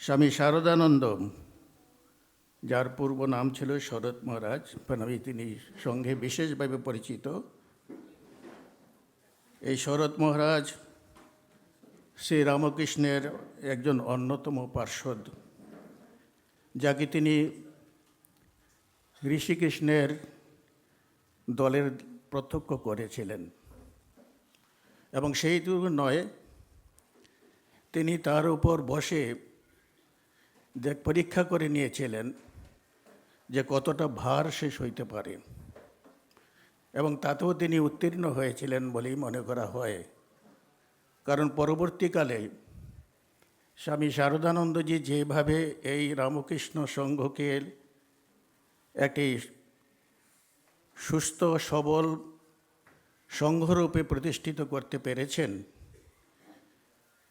স্বামী শারদানন্দ, যার পূর্ব নাম ছিল শরৎ মহারাজ নামে তিনি সঙ্গে বিশেষভাবে পরিচিত। এই শরৎ মহারাজ শ্রী রামকৃষ্ণের একজন অন্যতম পার্শ্বদ, যাকে তিনি ঋষিকৃষ্ণের দলের প্রত্যক্ষ করেছিলেন। এবং সেইটুকু নয়, তিনি তার উপর বসে যে পরীক্ষা করে নিয়েছিলেন যে কতটা ভার শেষ হইতে পারে। এবং তাতেও তিনি উত্তীর্ণ হয়েছিলেন বলেই মনে করা হয়। কারণ পরবর্তীকালে স্বামী শারদানন্দজি যেভাবে এই রামকৃষ্ণ সংঘকে একটি সুস্থ, সবল সংঘরূপে প্রতিষ্ঠিত করতে পেরেছেন,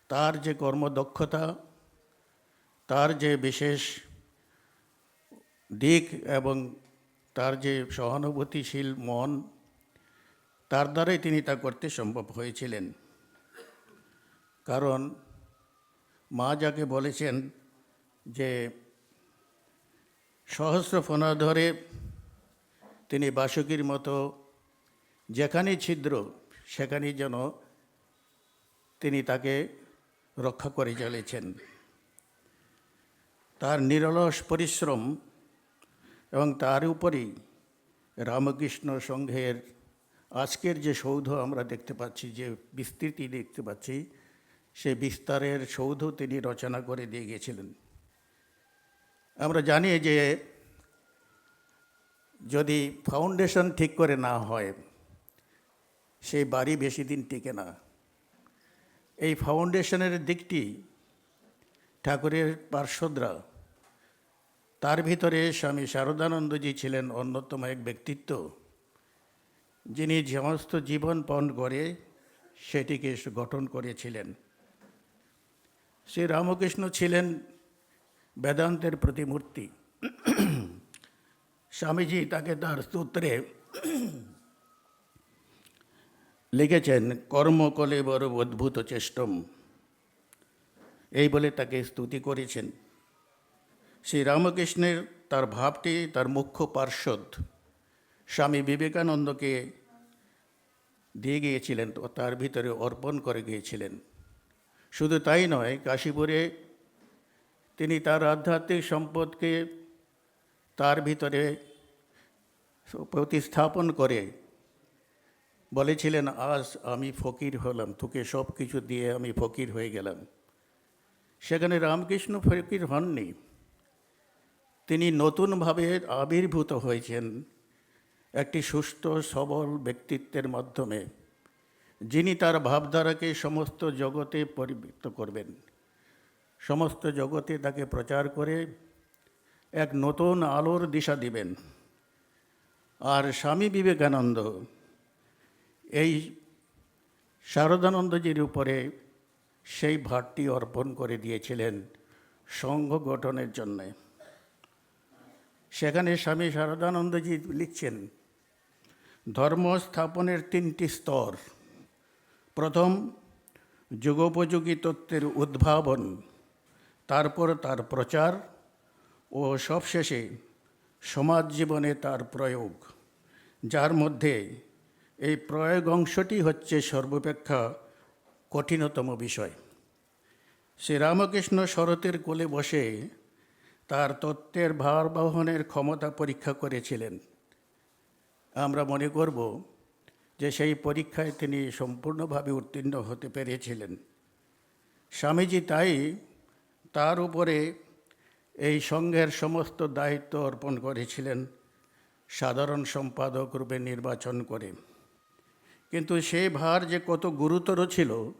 তার যে কর্মদক্ষতা তার যে বিশেষ দিক এবং তার যে সহানুভূতিশীল মন, তার দ্বারাই তিনি তা করতে সম্ভব হয়েছিলেন। কারণ মা যাকে বলেছেন যে সহস্র ফোনা ধরে তিনি বাসুকির মতো যেখানে ছিদ্র সেখানেই যেন তিনি তাকে রক্ষা করে চলেছেন। তার নিরলস পরিশ্রম এবং তার উপরেই রামকৃষ্ণ সংঘের আজকের যে সৌধ আমরা দেখতে পাচ্ছি, যে বিস্তৃতি দেখতে পাচ্ছি, সে বিস্তারের সৌধ তিনি রচনা করে দিয়ে গেছিলেন আমরা জানি যে যদি ফাউন্ডেশন ঠিক করে না হয় সেই বাড়ি বেশি দিন টিকে না। এই ফাউন্ডেশনের দিকটি ঠাকুরের পার্শ্বদরা। তার ভিতরে স্বামী শারদানন্দজি ছিলেন অন্যতম এক ব্যক্তিত্ব। যিনি সমস্ত জীবন পণ করে সেটিকে গঠন করেছিলেন। শ্রী রামকৃষ্ণ ছিলেন বেদান্তের প্রতিমূর্তি। স্বামীজি তাকে তার সূত্রে লিখেছেন, কর্মকলে বড় অদ্ভুত চেষ্টম। এই বলে তাকে স্তুতি করেছেন। শ্রী রামকৃষ্ণের তার ভাবটি, তার মুখ্য পার্শ্বদ স্বামী বিবেকানন্দকে দিয়ে গিয়েছিলেন তার ভিতরে অর্পণ করে গিয়েছিলেন। শুধু তাই নয়, কাশীপুরে তিনি তার আধ্যাত্মিক সম্পদকে তার ভিতরে প্রতিস্থাপন করে বলেছিলেন, আজ আমি ফকির হলাম, তোকে সব কিছু দিয়ে আমি ফকির হয়ে গেলাম। সেখানে রামকৃষ্ণ ফকির হননি। তিনি নতুনভাবে আবির্ভূত হয়েছেন একটি সুস্থ, সবল ব্যক্তিত্বের মাধ্যমে, যিনি তার ভাবধারাকে সমস্ত জগতে পরিবৃত্ত করবেন। সমস্ত জগতে তাকে প্রচার করে এক নতুন আলোর দিশা দিবেন। আর স্বামী বিবেকানন্দ এই শারদানন্দজির উপরে সেই ভারটি অর্পণ করে দিয়েছিলেন সংঘ গঠনের জন্যে। সেখানে স্বামী শারদানন্দজি লিখছেন, ধর্ম স্থাপনের তিনটি স্তর। প্রথম, যুগোপযোগী তত্ত্বের উদ্ভাবন, তারপর তার প্রচার ও সবশেষে সমাজ জীবনে তার প্রয়োগ। যার মধ্যে এই প্রয়োগ অংশটি হচ্ছে সর্বাপেক্ষা কঠিনতম বিষয়। শ্রীরামকৃষ্ণ শরতের কোলে বসে তার তত্ত্বের ভার বহনের ক্ষমতা পরীক্ষা করেছিলেন। আমরা মনে করব যে সেই পরীক্ষায় তিনি সম্পূর্ণভাবে উত্তীর্ণ হতে পেরেছিলেন। স্বামীজি তাই তার উপরে এই সংঘের সমস্ত দায়িত্ব অর্পণ করেছিলেন, সাধারণ সম্পাদক রূপে নির্বাচন করে। কিন্তু সেই ভার যে কত গুরুতর ছিল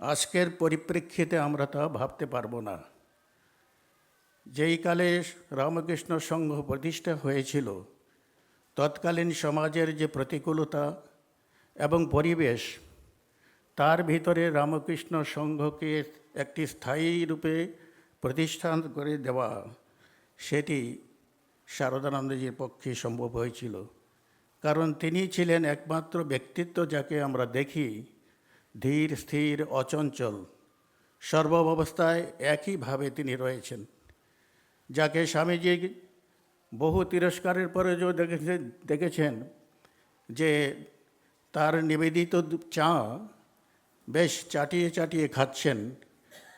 আজকের পরিপ্রেক্ষিতে আমরা তা ভাবতে পারব না। যেই কালে রামকৃষ্ণ সংঘ প্রতিষ্ঠা হয়েছিল, তৎকালীন সমাজের যে প্রতিকূলতা এবং পরিবেশ, তার ভিতরে রামকৃষ্ণ সংঘকে একটি স্থায়ী রূপে প্রতিষ্ঠান করে দেওয়া, সেটি শারদানন্দজির পক্ষে সম্ভব হয়েছিল। কারণ তিনি ছিলেন একমাত্র ব্যক্তিত্ব যাকে আমরা দেখি ধীর, স্থির, অচঞ্চল। সর্বাবস্থায় একইভাবে তিনি রয়েছেন। যাকে স্বামীজি বহু তিরস্কারের পরে যে দেখেছে, দেখেছেন যে তার নিবেদিত চা বেশ চাটিয়ে চাটিয়ে খাচ্ছেন,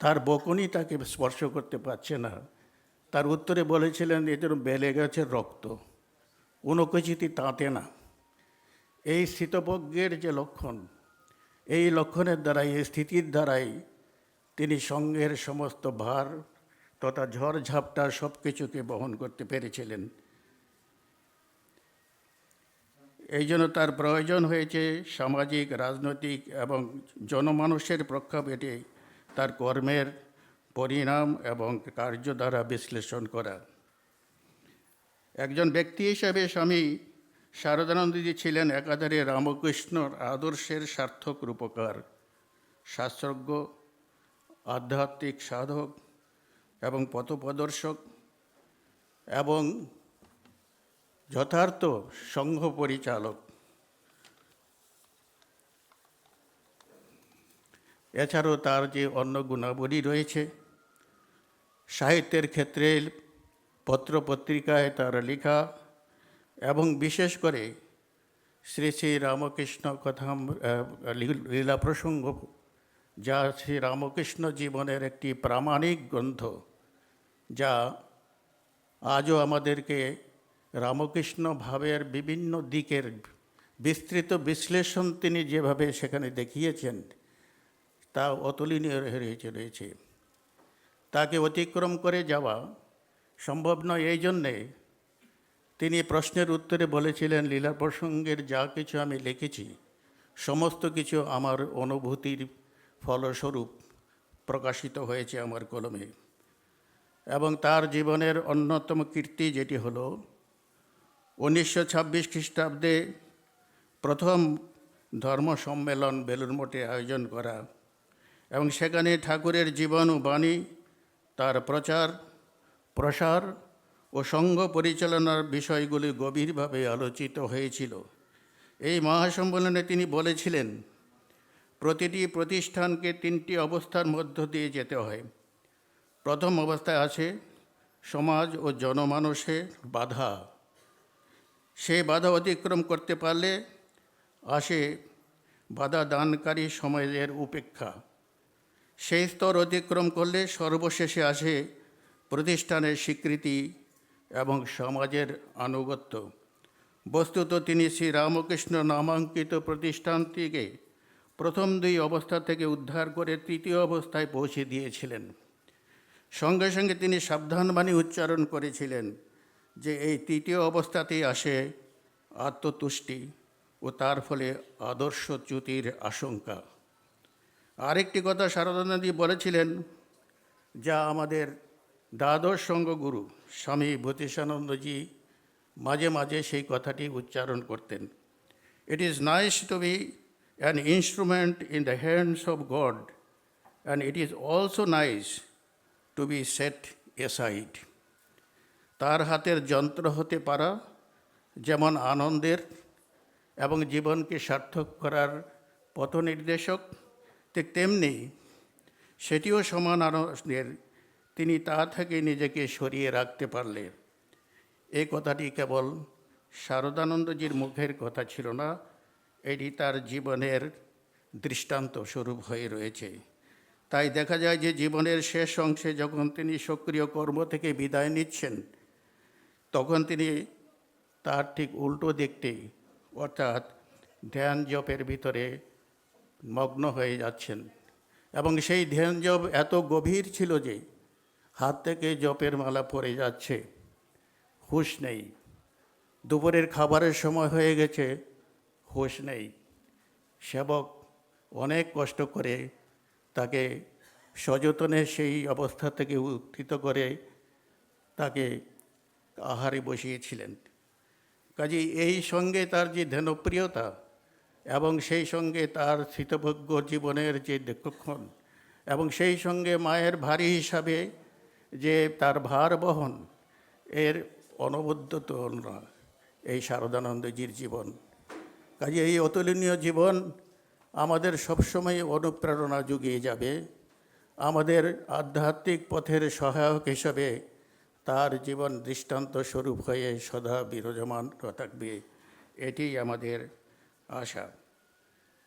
তার বকুনি তাকে স্পর্শ করতে পারছে না। তার উত্তরে বলেছিলেন এদের বেলে গেছে রক্ত উনকচিতি তাঁতে না। এই স্থিতপজ্ঞের যে লক্ষণ এই লক্ষণের দ্বারাই, এই স্থিতির দ্বারাই তিনি সঙ্গের সমস্ত ভার তথা ঝড় ঝাপটা সব কিছুকে বহন করতে পেরেছিলেন। এই জন্য তার প্রয়োজন হয়েছে সামাজিক, রাজনৈতিক এবং জনমানুষের প্রেক্ষাপটে তার কর্মের পরিণাম এবং কার্য দ্বারা বিশ্লেষণ করা। একজন ব্যক্তি হিসেবে স্বামী শারদানন্দজি ছিলেন একাধারে রামকৃষ্ণর আদর্শের সার্থক রূপকার, শাস্ত্রজ্ঞ, আধ্যাত্মিক সাধক এবং পথপ্রদর্শক এবং যথার্থ সংঘ পরিচালক এছাড়াও তার যে অন্য গুণাবলী রয়েছে, সাহিত্যের ক্ষেত্রে পত্রপত্রিকায় তার লেখা এবং বিশেষ করে শ্রী শ্রী রামকৃষ্ণ কথা লীলা প্রসঙ্গ, যা শ্রী রামকৃষ্ণ জীবনের একটি প্রামাণিক গ্রন্থ, যা আজও আমাদেরকে রামকৃষ্ণ ভাবের বিভিন্ন দিকের বিস্তৃত বিশ্লেষণ তিনি যেভাবে সেখানে দেখিয়েছেন, তা অতুলনীয় রয়েছে রয়েছে। তাকে অতিক্রম করে যাওয়া সম্ভব নয়, এই জন্যে তিনি প্রশ্নের উত্তরে বলেছিলেন, লীলা প্রসঙ্গের যা কিছু আমি লিখেছি, সমস্ত কিছু আমার অনুভূতির ফলস্বরূপ প্রকাশিত হয়েছে আমার কলমে। এবং তার জীবনের অন্যতম কীর্তি যেটি হল, উনিশশো ছাব্বিশ খ্রিস্টাব্দে প্রথম ধর্ম সম্মেলন বেলুর মঠে আয়োজন করা এবং সেখানে ঠাকুরের জীবন ও বাণী, তার প্রচার, প্রসার ও সংঘ পরিচালনার বিষয়গুলি গভীরভাবে আলোচিত হয়েছিল। এই মহাসম্মেলনে তিনি বলেছিলেন, প্রতিটি প্রতিষ্ঠানকে তিনটি অবস্থার মধ্য দিয়ে যেতে হয়। প্রথম অবস্থায় আছে সমাজ ও জনমানসের বাধা। সেই বাধা অতিক্রম করতে পারলে আসে বাধা দানকারী সময়ের উপেক্ষা। সেই স্তর অতিক্রম করলে সর্বশেষে আসে প্রতিষ্ঠানের স্বীকৃতি এবং সমাজের আনুগত্য। বস্তুত তিনি শ্রী রামকৃষ্ণ নামাঙ্কিত প্রতিষ্ঠানটিকে প্রথম দুই অবস্থা থেকে উদ্ধার করে তৃতীয় অবস্থায় পৌঁছে দিয়েছিলেন। সঙ্গে সঙ্গে তিনি সাবধানবাণী উচ্চারণ করেছিলেন যে এই তৃতীয় অবস্থাতেই আসে আত্মতুষ্টি ও তার ফলে আদর্শচ্যুতির আশঙ্কা। আরেকটি কথা শারদানন্দী বলেছিলেন, যা আমাদের দ্বাদশ সঙ্গ গুরু স্বামী ভূতিষানন্দজি মাঝে মাঝে সেই কথাটি উচ্চারণ করতেন। It is nice to be an instrument in the hands of God and it is also nice to be set aside তার হাতের যন্ত্র হতে পারা, যেমন আনন্দের, এবং জীবনকে সার্থক করার পথনির্দেশক, ঠিক তেমনি সেটিও সমান আনন্দের। তিনি তা থেকে নিজেকে সরিয়ে রাখতে পারলে। এই কথাটি কেবল শারদানন্দজির মুখের কথা ছিল না, এটি তার জীবনের দৃষ্টান্ত স্বরূপ হয়ে রয়েছে। তাই দেখা যায় যে জীবনের শেষ অংশে যখন তিনি সক্রিয় কর্ম থেকে বিদায় নিচ্ছেন, তখন তিনি তার ঠিক উল্টো দিকটি, অর্থাৎ ধ্যান জপের ভিতরে মগ্ন হয়ে যাচ্ছেন। এবং সেই ধ্যান জপ এত গভীর ছিল যে হাত থেকে জপের মালা পড়ে যাচ্ছে। হুঁশ নেই। দুপুরের খাবারের সময় হয়ে গেছে। হুঁশ নেই। সেবক অনেক কষ্ট করে তাকে সযতনে সেই অবস্থা থেকে উত্থিত করে তাকে আহারে বসিয়েছিলেন। কাজেই এই সঙ্গে তার যে ধ্যানপ্রিয়তা এবং সেই সঙ্গে তার স্থিতভোগ্য জীবনের যে দীক্ষণ এবং সেই সঙ্গে মায়ের ভারী হিসাবে যে তার ভার বহন, এর অনবদ্য তুলনা এই শারদানন্দজির জীবন। কাজে এই অতুলনীয় জীবন আমাদের সবসময় অনুপ্রেরণা জুগিয়ে যাবে। আমাদের আধ্যাত্মিক পথের সহায়ক হিসাবে তার জীবন দৃষ্টান্ত স্বরূপ হয়ে সদা বিরাজমান থাকবে এটি আমাদের আশা।